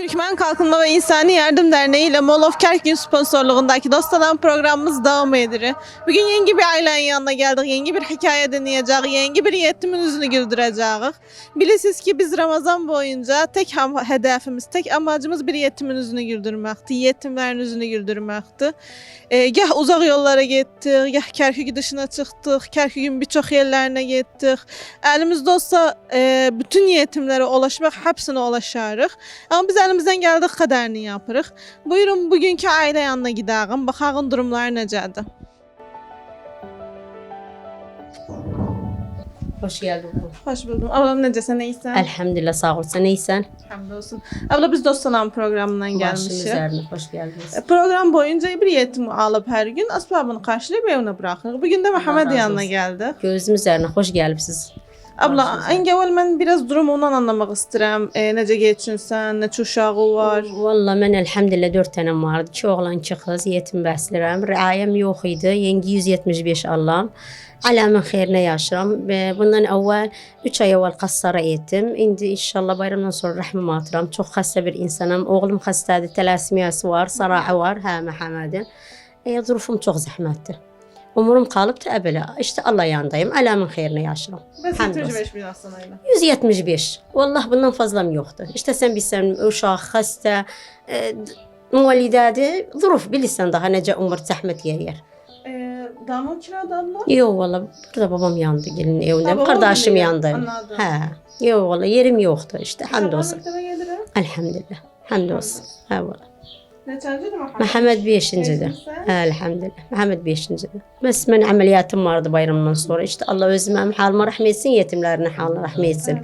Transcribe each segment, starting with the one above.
Türkmen Kalkınma ve İnsani Yardım Derneği ile Mall of Kerkün sponsorluğundaki Dostalan programımız devam ediyor. Bugün yeni bir ailenin yanına geldik. Yeni bir hikaye dinleyeceğiz. Yeni bir yetimin yüzünü güldüreceğiz. Bilirsiniz ki biz Ramazan boyunca tek hedefimiz, tek amacımız bir yetimin yüzünü güldürmekti. Yetimlerin yüzünü güldürmekti. Ee, gah uzak yollara gittik, gah Kerkük dışına çıktık. Kerkük'ün birçok yerlerine gittik. Elimizde olsa e, bütün yetimlere ulaşmak, hepsine ulaşarıq. Amma biz əlimizdən gəldiyi qədərini yapırıq. Buyurun bugünkü ailə yanına gedəğim, baxağın durumları necədir. Hoş geldin. Xoş buldum. Ablam necəsən, neysən? Elhamdülillah sağ ol. Sen iyisin. Həmd olsun. Abla biz Dostanan proqramından Başım gəlmişik. üzerine hoş geldiniz. E, Proqram boyunca bir yetim alıb hər gün asbabını qarşılayıb evinə buraxırıq. Bugün də Məhəmməd yanına gəldik. Gözüm üzerine hoş gelipsiz. Abla, ən əvvəl mən biraz durumundan anlamaq istəyirəm. E, necə keçinsən, neçə uşağı var? Valla ben elhamdülillah dört tane vardı. İki oğlan iki kız yetim beslerim. Riayem yok idi. Yengi 175 Allah'ım. Alamın xeyrinə yaşıram. Bundan evvel 3 ay evvel kassara ettim. İndi inşallah bayramdan sonra rahmim atıram. Çok hasta bir insanım. Oğlum hastadır. Telasmiyası var. Sarağı var. Ha Muhammed'in. E, durufum çok zahmettir. Umurum da ebele. İşte Allah yanındayım. Alamın xeyrinə yaşıram. Bəs Hamdolsun. 75 min aslanayla. 175. Vallahi bundan fazlam yoktu. İşte sen bilsen uşaq, xəstə, e, müvalidədir. Zuruf bilirsən daha necə umur zəhmət yeyər. E, damın kiradı abla? Yox valla burada babam yandı gelin evində. Ha, Qardaşım yandı, anladım. Hə. Yox valla yerim yoxdu işte. Həmd olsun. Elhamdülillah. Həmd olsun. Hə valla. Neçəncidir Məhəmməd? Məhəmməd 5-cidir. Elhamdülillah. Məhəmməd 5-cidir. Bəs mən əməliyyatım vardı bayramdan sonra. İşte Allah öz mənim halıma rəhm etsin, yetimlərin halına rəhm etsin.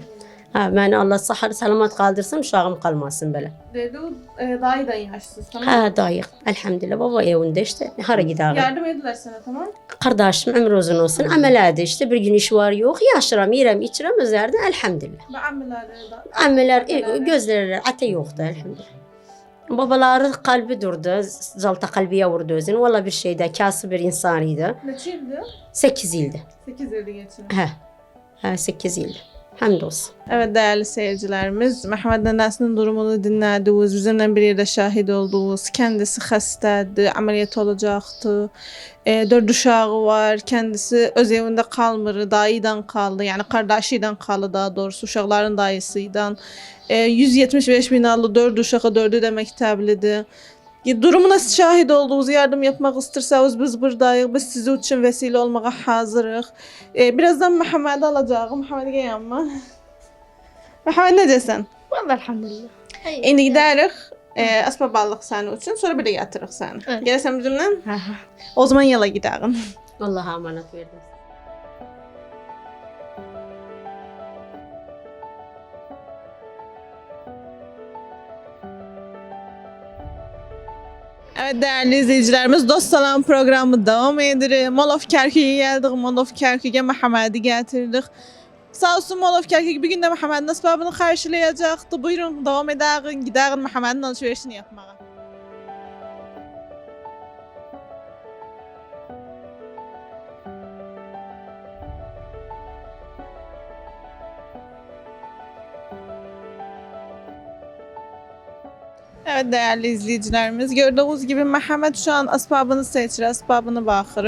Hə, məni Allah sıhhat salamat qaldırsın, uşağım qalmasın belə. Dedi o e, dayıdan yaşsız tamam. Hə, dayıq. Elhamdülillah baba evində işte hara gedərik. Yardım edirlər sənə tamam. Qardaşım ömrü uzun olsun. Əmələdir işte bir gün iş var, yox. Yaşıram, yeyirəm, içirəm özlərdən elhamdülillah. Və əmmiləri də. Əmmələr e, gözləri ətə yoxdur elhamdülillah. Babaları kalbi durdu. Zalta kalbiye vurdu özünü. Valla bir şeyde kasıb bir insan idi. Neçə ildir? 8 ildi. 8 ildir geçiyor. Hə. Hə, 8 ildi. Həmd olsun. Evet değerli seyircilerimiz, Mehmet Nenes'in durumunu dinlədiniz, bizimle bir yerde şahit oldunuz. Kendisi xəstədir, ameliyat olacaktı. E, dört uşağı var, kendisi öz evinde kalmır, dayıdan kaldı. Yani kardeşiyle kaldı daha doğrusu, uşaqların dayısıyla. E, 175 bin aldı, dört uşağı, dördü de məktəblidir. Durumuna şahit olduğunuz yardım yapmak istirseniz biz buradayıq. Biz sizin için vesile olmağa hazırıq. E, birazdan Məhəmmədi alacağım. Məhəmməd gəl yanıma. Məhəmməd necəsən? Vallahi elhamdülillah. İndi gidərik. E, əsbab alıq sənin üçün, sonra bir də yatırıq səni. Evet. Ha, ha. O zaman yola gidərik. Allah'a emanet verdim. Evet değerli izleyicilerimiz Dost Salam programı devam ediyor. Mall of Kerkük'e geldik. Mall of Kerkük'e Məhəmmədi getirdik. Sağ olsun Mall of Kerkük bir gün də Məhəmmədin əsbabını karşılayacaktı. Buyurun devam edərin, gidərin Məhəmmədin alışverişini yapmağa. Evet değerli izleyicilerimiz gördüğünüz gibi Mehmet şu an asbabını seçir, asbabını bakır.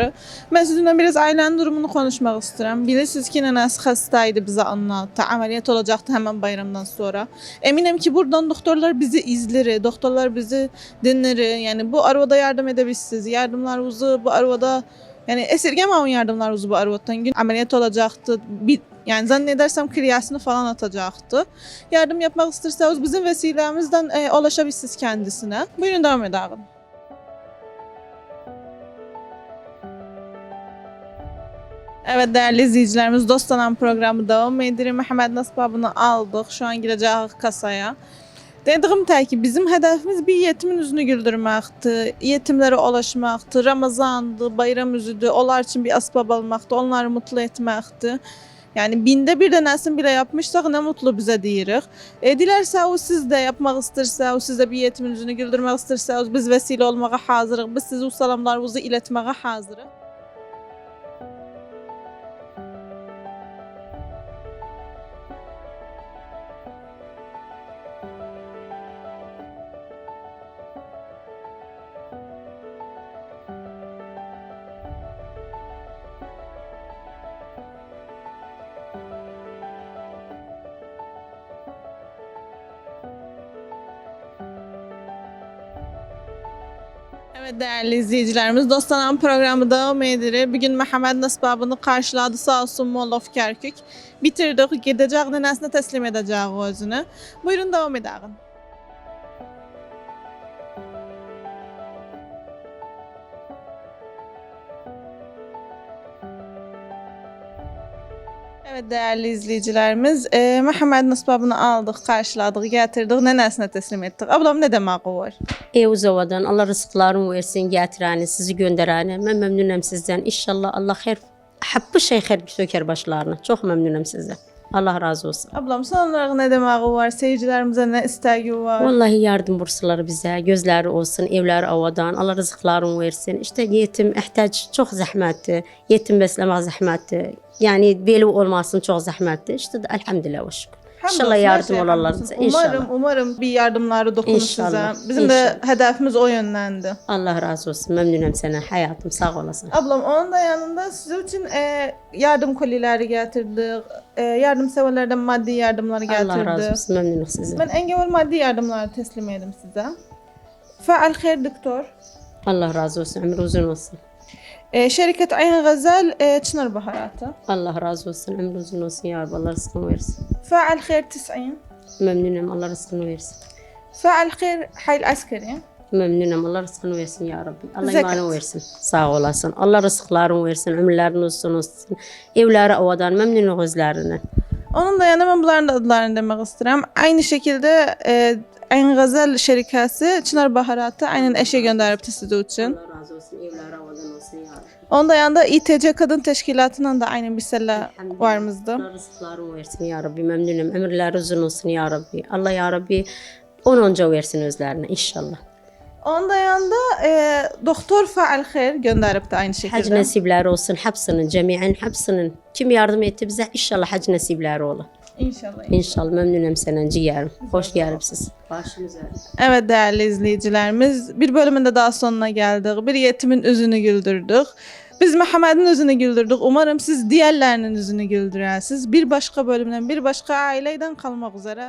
Ben sizinle biraz ailenin durumunu konuşmak istiyorum. Bilirsiniz ki nenesi hastaydı bize anlattı. Ameliyat olacaktı hemen bayramdan sonra. Eminim ki buradan doktorlar bizi izler, doktorlar bizi dinler. Yani bu arvada yardım edebilirsiniz. Yardımlarınızı bu arvada yani esirgemeyin yardımlarınızı bu arvadan. Gün ameliyat olacaktı. Bir, yani zannedersem kriyasını falan atacaktı. Yardım yapmak isterseniz bizim vesilemizden e, ulaşabilirsiniz kendisine. Buyurun devam edelim. Evet değerli izleyicilerimiz Dostanan programı devam ediyor. Mehmet Nasbabını aldık. Şu an gireceğiz kasaya. Dediğim tək ki bizim hədəfimiz bir yetimin üzünü güldürməkdir, yetimlərə ulaşmaqdır, Ramazandır, bayram üzüdür, onlar üçün bir asbab almaqdır, onları mutlu etməkdir. Yəni bində bir dənəsini belə yapmışsaq nə mutlu bizə deyirik. E, dilərsəz siz də yapmaq istərsəz, siz də bir yetimin üzünü güldürmək istərsəz, biz vəsilə olmağa hazırıq. Biz sizə o salamlarınızı ilətməyə hazırıq. Evet değerli izleyicilerimiz Dostanan programı devam edilir. Bugün Mehmet Nasbabını karşıladı sağ olsun Mollov Kerkük. Bitirdik, gidecek nenesine teslim edecek özünü. Buyurun devam edelim. Evet değerli izleyicilerimiz, e, Mehmet Nasbabını aldık, karşıladık, getirdik, nenesine teslim ettik. Ablam ne demek var? Ev zavadan Allah rızıklarını versin, getirəni, sizi gönderəni. Mən məmnunam sizdən. İnşallah Allah xeyr, həbbə şey xeyr sökər başlarına. Çox məmnunam sizdən. Allah razı olsun. Ablam son olarak ne demek var? Seyircilerimize ne isteği var? Vallahi yardım bursaları bizə, gözləri olsun, evləri avadan, Allah rızıqlarını versin. İşte yetim ehtiyac çox zəhmətdir. Yetim bəsləmək zəhmətdir. Yəni belə olmasın çox zəhmətdir. İşte elhamdülillah və şükür. İnşallah yardım hamdolsun. bizə. İnşallah. Umarım, umarım bir yardımları dokunur İnşallah, size. Bizim de inşallah. hedefimiz o yönlendi. Allah razı olsun. Məmnunam sənə həyatım. Sağ olasın. Ablam onun da yanında sizin için e, yardım kolileri getirdik. E, yardımseverlerden maddi yardımları getirdik. Allah razı olsun. Məmnunum sizə. Ben engel maddi yardımları teslim edim size. Faal Khair Doktor. Allah razı olsun. Ömrü uzun olsun. E, şirket Ayhan Gazel e, Çınar Baharatı. Allah razı olsun. Ömrü uzun olsun ya Rabbi. Allah rızkını versin. Faal Khair 90. Memnunum. Allah rızkını versin. Faal Khair Hayl Askeri. Memnunum. Allah rızkını versin ya Rabbi. Allah Zekat. imanı versin. Sağ olasın. Allah rızıklarını versin. Ömürlerini uzun olsun. Onun da yanı ben bunların da adlarını demek istedim. Aynı şekilde e, Ayhan Gazel şirkası Çınar Baharatı aynen eşe gönderip sizi için. Allah razı olsun. Evleri avadan olsun ya Rabbi. Onun da yanında İTC Kadın Teşkilatı'ndan da aynen bir selle varımızdı. Allah rızıklarını versin ya Rabbi. Memnunum. Ömürleri uzun olsun ya Rabbi. Allah ya Rabbi onunca versin özlerine inşallah. Onun da yanında e, Doktor Faal Khair gönderip de aynı Hac şekilde. nasibleri olsun hepsinin, cemiyen hepsinin. Kim yardım etti bize inşallah hac nasibleri ola. İnşallah. İnşallah memnunum senden ciğerim. Hoş gelipsiz. Başımız Evet değerli izleyicilerimiz bir bölümün de daha sonuna geldik. Bir yetimin üzünü güldürdük. Biz Mehmet'in üzünü güldürdük. Umarım siz diğerlerinin yüzünü güldürərsiniz. Bir başka bölümden bir başka aileden kalmak üzere.